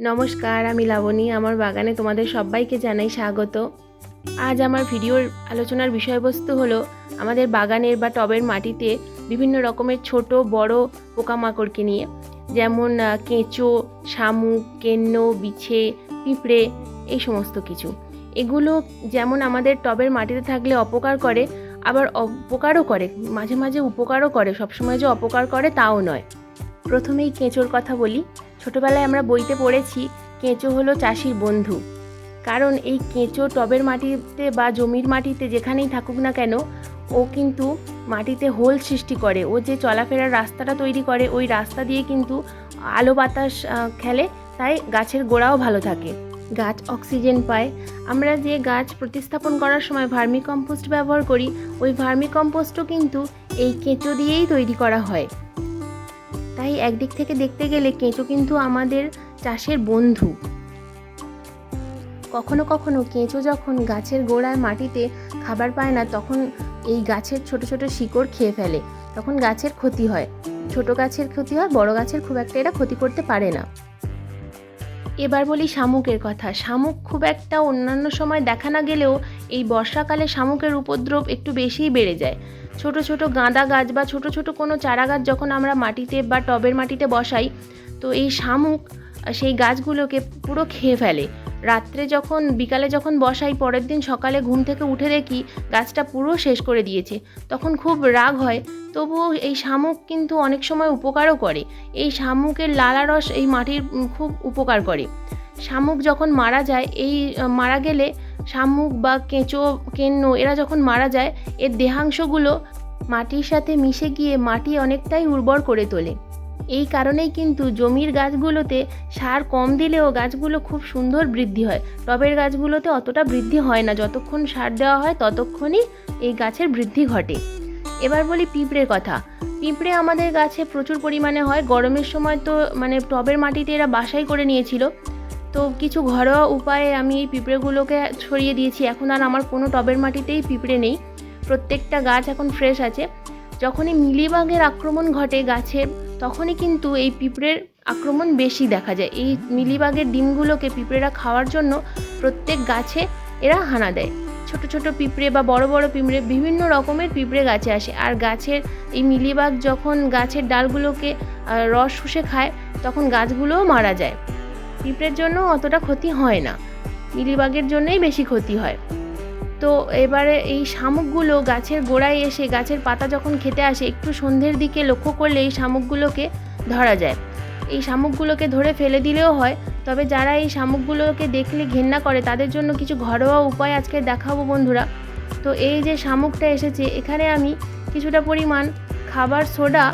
নমস্কার, আমি লাবণী। আমার বাগানে তোমাদের সবাইকে জানাই স্বাগত। আজ আমার ভিডিওর আলোচনার বিষয়বস্তু হলো আমাদের বাগানের বা টবের মাটিতে বিভিন্ন রকমের ছোট, বড় পোকামাকড়কে নিয়ে। যেমন কেঁচো, শামুক, কেন্ন, বিছে, পিঁপড়ে, এই সমস্ত কিছু। এগুলো যেমন আমাদের টবের মাটিতে থাকলে অপকার করে, আবার অপকারও করে, মাঝে মাঝে উপকারও করে, সবসময় যে অপকার করে তাও নয়। প্রথমেই কেঁচোর কথা বলি। ছোটবেলায় আমরা বইতে পড়েছি, কেঁচো হলো চাষির বন্ধু। কারণ এই কেঁচো টবের মাটিতে বা জমির মাটিতে যেখানেই থাকুক না কেন, ও কিন্তু মাটিতে হোল সৃষ্টি করে। ও যে চলাফেরার রাস্তাটা তৈরি করে, ওই রাস্তা দিয়ে কিন্তু আলো বাতাস খেলে, তাই গাছের গোড়াও ভালো থাকে। গাছ অক্সিজেন পায়। আমরা যে গাছ প্রতিস্থাপন করার সময় ভার্মি কম্পোস্ট ব্যবহার করি, ওই ভার্মি কম্পোস্টও কিন্তু এই কেঁচো দিয়েই তৈরি করা হয়। তাই একদিক থেকে দেখতে গেলে কেঁচো কিন্তু আমাদের চাষের বন্ধু। কখনো কখনো কেঁচো যখন গাছের গোড়ায় মাটিতে খাবার পায় না, তখন এই গাছের ছোট ছোট শিকড় খেয়ে ফেলে। তখন গাছের ক্ষতি হয়। ছোট গাছের ক্ষতি হয়, বড় গাছের খুব একটা এরা ক্ষতি করতে পারে না। এবার বলি শামুকের কথা। শামুক খুব একটা অন্যান্য সময় দেখা না গেলেও এই বর্ষাকালে শামুকের উপদ্রব একটু বেশিই বেড়ে যায়। ছোট ছোট গাঁদা গাছ বা ছোট ছোট কোনো চারা গাছ যখন আমরা মাটিতে বা টবের মাটিতে বসাই, তো এই শামুক সেই গাছগুলোকে পুরো খেয়ে ফেলে। রাত্রে যখন, বিকালে যখন বসাই, পরের দিন সকালে ঘুম থেকে উঠে দেখি গাছটা পুরো শেষ করে দিয়েছে। তখন খুব রাগ হয়, তবুও এই শামুক কিন্তু অনেক সময় উপকারও করে। এই শামুকের লালা রস এই মাটির খুব উপকার করে। শামুক যখন মারা যায়, এই, মারা গেলে শামুক বা কেঁচো, কেন্ন এরা যখন মারা যায়, এর দেহাংশগুলো মাটির সাথে মিশে গিয়ে মাটি অনেকটাই উর্বর করে তোলে। এই কারণেই কিন্তু জমির গাছগুলোতে সার কম দিলেও গাছগুলো খুব সুন্দর বৃদ্ধি হয়। টবের গাছগুলোতে অতটা বৃদ্ধি হয় না। যতক্ষণ সার দেওয়া হয় ততক্ষণই এই গাছের বৃদ্ধি ঘটে। এবার বলি পিঁপড়ের কথা। পিঁপড়ে আমাদের গাছে প্রচুর পরিমাণে হয়। গরমের সময় তো মানে টবের মাটিতে এরা বাসাই করে নিয়েছিল। তো কিছু ঘরোয়া উপায়ে আমি এই পিঁপড়েগুলোকে ছড়িয়ে দিয়েছি। এখন আর আমার কোনো টবের মাটিতেই পিঁপড়ে নেই। প্রত্যেকটা গাছ এখন ফ্রেশ আছে। যখনই মিলিবাগের আক্রমণ ঘটে গাছের তখনই কিন্তু এই পিঁপড়ের আক্রমণ বেশি দেখা যায়। এই মিলিবাগের ডিমগুলোকে পিঁপড়েরা খাওয়ার জন্য প্রত্যেক গাছে এরা হানা দেয়। ছোট ছোট পিঁপড়ে বা বড় বড় পিঁপড়ে বিভিন্ন রকমের পিঁপড়ে গাছে আসে। আর গাছের এই মিলিবাগ যখন গাছের ডালগুলোকে রস শুষে খায়, তখন গাছগুলোও মারা যায়। পিঁপড়ের জন্য অতটা ক্ষতি হয় না। মিলিবাগের জন্যই বেশি ক্ষতি হয়। তো এবারে এই শামুকগুলো গাছের গোড়ায় এসে গাছের পাতা যখন খেতে আসে, একটু সন্ধ্যের দিকে লক্ষ্য করলে এই শামুকগুলোকে ধরা যায়। এই শামুকগুলোকে ধরে ফেলে দিলেও হয়, তবে যারা এই শামুকগুলোকে দেখলে ঘেন্না করে, তাদের জন্য কিছু ঘরোয়া উপায় আজকে দেখাবো বন্ধুরা। তো এই যে শামুকটা এসেছে, এখানে আমি কিছুটা পরিমাণ খাবার সোডা,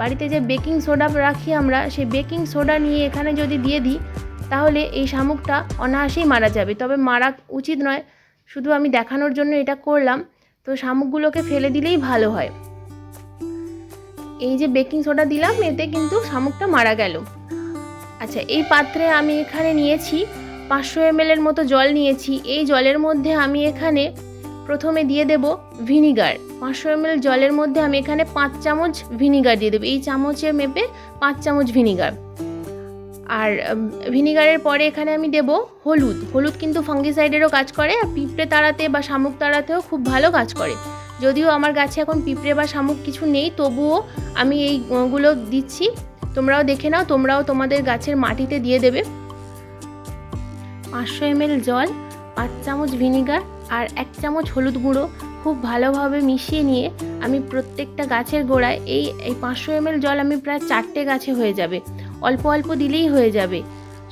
বাড়িতে যে বেকিং সোডা রাখি আমরা, সেই বেকিং সোডা নিয়ে এখানে যদি দিয়ে দিই, তাহলে এই শামুকটা অনায়াসেই মারা যাবে। তবে মারা উচিত নয় শুধু আমি দেখানোর জন্য এটা করলাম, তো শামুকগুলোকে ফেলে দিলেই ভালো হয়। এই যে বেকিং সোডা দিলাম, এতে কিন্তু শামুকটা মারা গেল। আচ্ছা এই পাত্রে আমি এখানে নিয়েছি পাঁচশো এম এর মতো জল নিয়েছি। এই জলের মধ্যে আমি এখানে প্রথমে দিয়ে দেব ভিনিগার। পাঁচশো এম জলের মধ্যে আমি এখানে পাঁচ চামচ ভিনিগার দিয়ে দেবো। এই চামচে মেপে পাঁচ চামচ ভিনিগার। আর ভিনিগারের পরে এখানে আমি দেব হলুদ। হলুদ কিন্তু ফাঙ্গিসাইডেরও কাজ করে, আর পিঁপড়ে তাড়াতে বা শামুক তাড়াতেও খুব ভালো কাজ করে। যদিও আমার গাছে এখন পিঁপড়ে বা শামুক কিছু নেই, তবুও আমি এইগুলো দিচ্ছি। তোমরাও দেখে নাও, তোমরাও তোমাদের গাছের মাটিতে দিয়ে দেবে। পাঁচশো এমএল জল, পাঁচ চামচ ভিনিগার আর এক চামচ হলুদ গুঁড়ো খুব ভালোভাবে মিশিয়ে নিয়ে আমি প্রত্যেকটা গাছের গোড়ায় এই এই পাঁচশো এমএল জল আমি প্রায় চারটে গাছে হয়ে যাবে। অল্প অল্প দিলেই হয়ে যাবে।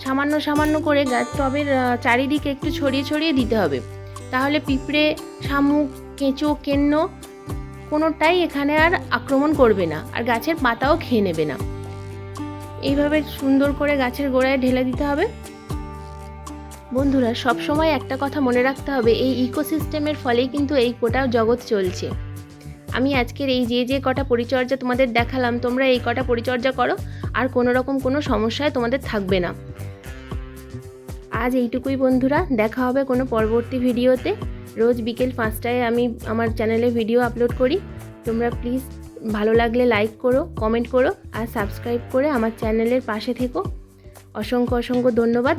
সামান্য সামান্য করে গাছ টবের চারিদিকে একটু ছড়িয়ে ছড়িয়ে দিতে হবে। তাহলে পিঁপড়ে, শামুক, কেঁচো, কেন্ন কোনোটাই এখানে আর আক্রমণ করবে না, আর গাছের পাতাও খেয়ে নেবে না। এইভাবে সুন্দর করে গাছের গোড়ায় ঢেলে দিতে হবে। বন্ধুরা, সব সময় একটা কথা মনে রাখতে হবে, এই ইকোসিস্টেমের ফলেই কিন্তু এই গোটা জগৎ চলছে। আমি আজকের এই যে যে কটা পরিচর্যা তোমাদের দেখালাম, তোমরা এই কটা পরিচর্যা করো। আর কোনো রকম কোনো সমস্যায় তোমাদের থাকবে না। আজ এইটুকুই বন্ধুরা, দেখা হবে কোনো পরবর্তী ভিডিওতে। রোজ বিকেল পাঁচটায় আমি আমার চ্যানেলে ভিডিও আপলোড করি। তোমরা প্লিজ ভালো লাগলে লাইক করো, কমেন্ট করো আর সাবস্ক্রাইব করে আমার চ্যানেলের পাশে থেকো। অসংখ্য অসংখ্য ধন্যবাদ।